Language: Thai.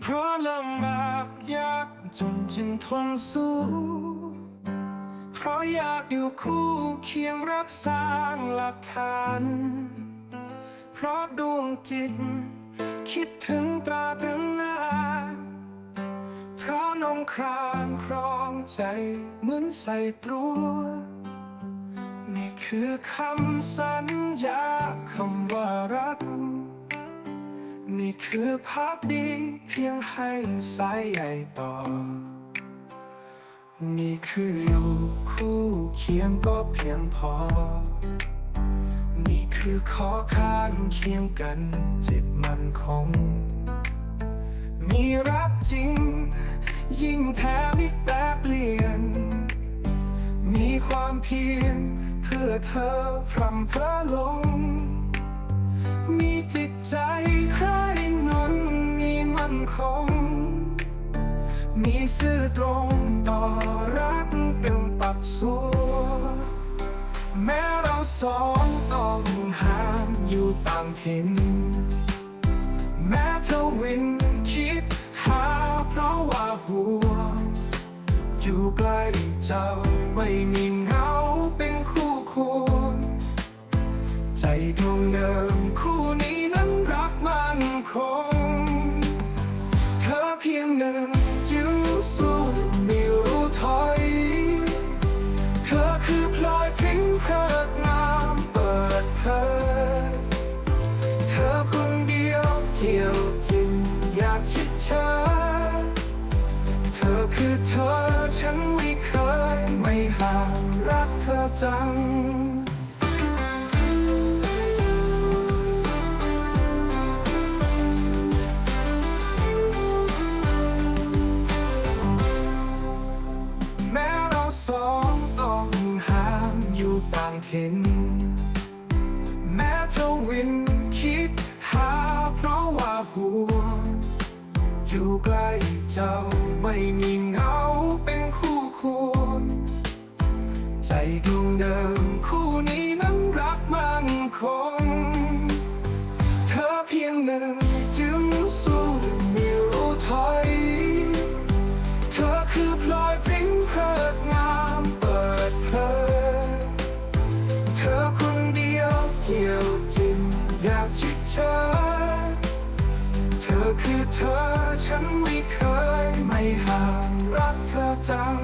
เพราะลำบากยากจนจึงทนสู้ เพราะอยากอยู่คู่เคียงรักษาหลักฐาน เพราะดวงจิต คิดถึงตราตรึงนานเพราะนองครางครองใจเหมือนใส่ตรัวนี่คือคำสัญญาคำว่ารัก นี่คือภาพดีเพียงให้สายใหญ่ต่อ นี่คืออยู่คู่เคียงก็เพียงพอ นี่คือขอข้างเคียงกันจิตมันคง มีรักจริง ยิ่งแท้มิแปรเปลี่ยน มีความเพียรเพื่อเธอพรำเพลอลง มีจิตใจใครนนมีมั่นคง มีซื่อตรงต่อรักเป็นปักสัวแม้เราสองต้องห่างอยู่ต่างถิ่นแม้เธอวินคิดหาเพราะว่าห่วงอยู่ใกล้เจ้าไม่มี เธอคือเธอฉันไม่เคยไม่ห่างรักเธอจังแม้เราสองต้องห่างอยู่ต่างถิ่นแม้เธอวิน อยู่ใกล้เจ้าไม่มีเงาเป็นคู่ควร ใจดวงเดิมคู่นี้นั้นรักมั่นคง เธอเพียงหนึ่งจึงสู้ไม่รู้ถอยเธอคือพลอยพริ้งเพลิดงามเปิดเผยเธอคนเดียวเกี่ยวจิตอยากชิดเชย เธอฉันไม่เคยไม่ห่างรักเธอจัง